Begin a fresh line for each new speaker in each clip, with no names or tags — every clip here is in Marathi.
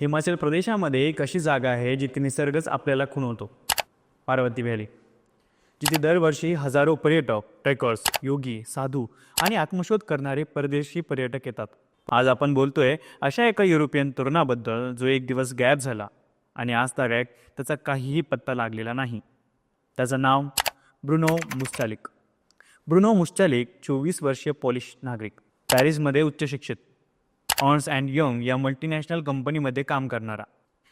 हिमाचल प्रदेशामध्ये एक अशी जागा आहे जिथे निसर्गच आपल्याला खुणवतो. पार्वती व्हॅली. जिथे दरवर्षी हजारो पर्यटक ट्रेकर्स योगी साधू आणि आत्मशोध करणारे परदेशी पर्यटक येतात. आज आपण बोलतोय अशा एका युरोपियन तरुणाबद्दल जो एक दिवस गायब झाला आणि आज तागायक त्याचा काहीही पत्ता लागलेला नाही. त्याचं नाव ब्रुनो मुस्टालिक. ब्रुनो मुस्टालिक चोवीस वर्षीय पॉलिश नागरिक. पॅरिसमध्ये उच्च शिक्षित. ऑन्स अँड यंग या मल्टीनॅशनल कंपनीमध्ये काम करणारा.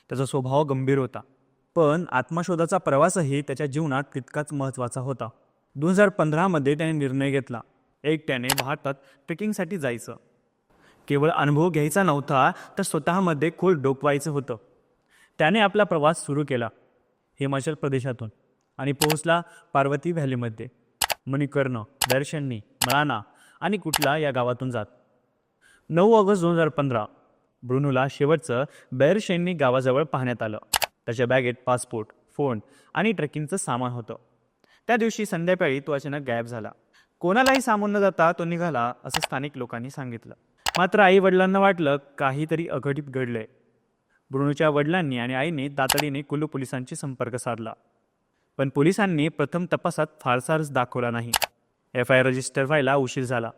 त्याचा स्वभाव गंभीर होता. पण आत्मशोधाचा प्रवासही त्याच्या जीवनात तितकाच महत्त्वाचा होता. दोन हजार पंधरामध्ये त्याने निर्णय घेतला. एकट्याने भारतात ट्रेकिंगसाठी जायचं. केवळ अनुभव घ्यायचा नव्हता तर स्वतःमध्ये खोल डोकवायचं होतं. त्याने आपला प्रवास सुरू केला. हिमाचल प्रदेशातून. आणि पोहोचला पार्वती व्हॅलीमध्ये. मणिकर्ण दर्शनी मळाना आणि कुठला या गावातून जात. नऊ ऑगस्ट दोन हजार पंधरा ब्रुनूला शेवटचं बैरशैनी गावाजवळ पाहण्यात आलं. त्याच्या बॅगेत पासपोर्ट फोन आणि ट्रेकिंगचं सामान होतं. त्या दिवशी संध्याकाळी तो अचानक गायब झाला. कोणालाही सामोरं न जाता तो निघाला असं स्थानिक लोकांनी सांगितलं. मात्र आई वडिलांना वाटलं काहीतरी अघटित घडलंय. ब्रुनूच्या वडिलांनी आणि आईने तातडीने कुल्लू पोलिसांशी संपर्क साधला. पण पोलिसांनी प्रथम तपासात फारसा दाखवला नाही. एफ आय रजिस्टर व्हायला उशीर झाला.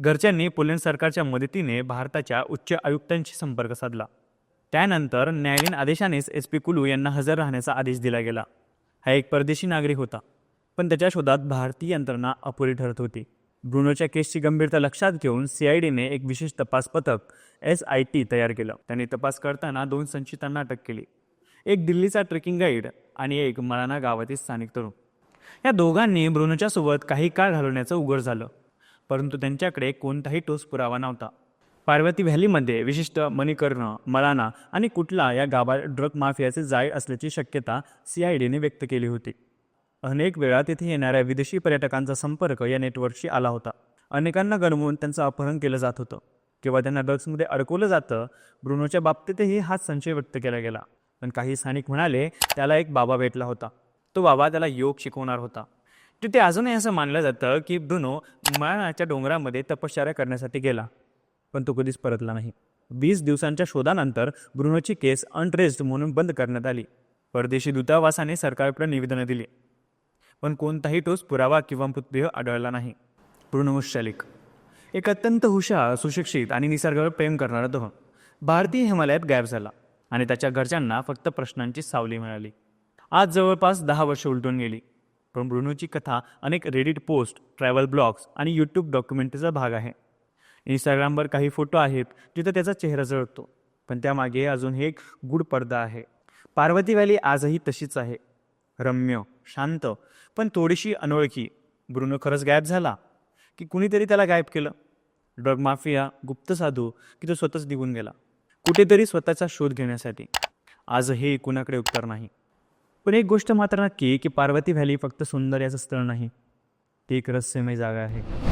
घरच्यांनी पोलंड सरकारच्या मदतीने भारताच्या उच्च आयुक्तांशी संपर्क साधला. त्यानंतर न्यायालयीन आदेशानेच एस पी कुलू यांना हजर राहण्याचा आदेश दिला गेला. हा एक परदेशी नागरिक होता पण त्याच्या शोधात भारतीय यंत्रणा अपुरी ठरत होती. ब्रुनोच्या केसची गंभीरता लक्षात घेऊन सी आय डीने एक विशेष तपास पथक एस आय टी तयार केलं. त्यांनी तपास करताना दोन संचितांना अटक केली. एक दिल्लीचा ट्रेकिंग गाईड आणि एक मळाना गावातील स्थानिक तरुण. या दोघांनी ब्रुनोच्या सोबत काही काळ घालवण्याचं उघड झालं. परंतु त्यांच्याकडे कोणताही ठोस पुरावा नव्हता. पार्वती व्हॅलीमध्ये विशिष्ट मणिकर्ण मलाना आणि कुटला या गावात ड्रग माफियाचे जाळे असल्याची शक्यता सी आय डीने व्यक्त केली होती. अनेक वेळा तिथे येणाऱ्या विदेशी पर्यटकांचा संपर्क या नेटवर्कशी आला होता. अनेकांना गणवून त्यांचं अपहरण केलं जात होतं. किंवा त्यांना ड्रग्समध्ये अडकवलं जातं ब्रुनोच्या बाबतीतही हाच संशय व्यक्त केला गेला. पण काही स्थानिक म्हणाले त्याला एक बाबा भेटला होता. तो बाबा त्याला योग शिकवणार होता. तिथे अजूनही असं मानलं जातं की ब्रुनो मानाच्या डोंगरामध्ये तपश्चर्या करण्यासाठी गेला. पण तो कधीच परतला नाही. वीस दिवसांच्या शोधानंतर ब्रुनोची केस अनट्रेस्ड म्हणून बंद करण्यात आली. परदेशी दूतावासाने सरकारकडे निवेदनं दिली. पण कोणताही ठोस पुरावा किंवा मृतदेह आढळला नाही. पूर्णमुशालिक एक अत्यंत हुशार सुशिक्षित आणि निसर्गावर प्रेम करणारा तरुण. भारतीय हिमालयात गायब झाला आणि त्याच्या घरच्यांना फक्त प्रश्नांची सावली मिळाली. आज जवळपास दहा वर्ष उलटून गेली. पण ब्रुनोची कथा अनेक रेडिट पोस्ट ट्रॅव्हल ब्लॉग्स आणि यूट्यूब डॉक्युमेंटरीचा भाग आहे. इंस्टाग्रामवर काही फोटो आहेत जिथं त्याचा चेहरा जळतो. पण त्यामागे अजून एक गुढ पडदा आहे. पार्वती व्हॅली आजही तशीच आहे. रम्य शांत पण थोडीशी अनोळखी. ब्रुनो खरंच गायब झाला? की कुणीतरी त्याला गायब केलं? ड्रग माफिया गुप्त साधू की तो स्वतःच निघून गेला? कुठेतरी स्वतःचा शोध घेण्यासाठी. आजही कुणाकडे उत्तर नाही. पण एक गोष्ट मात्र नक्की की पार्वती व्हॅली फक्त सुंदर याचं स्थळ नाही. ती एक रहस्यमय जागा आहे.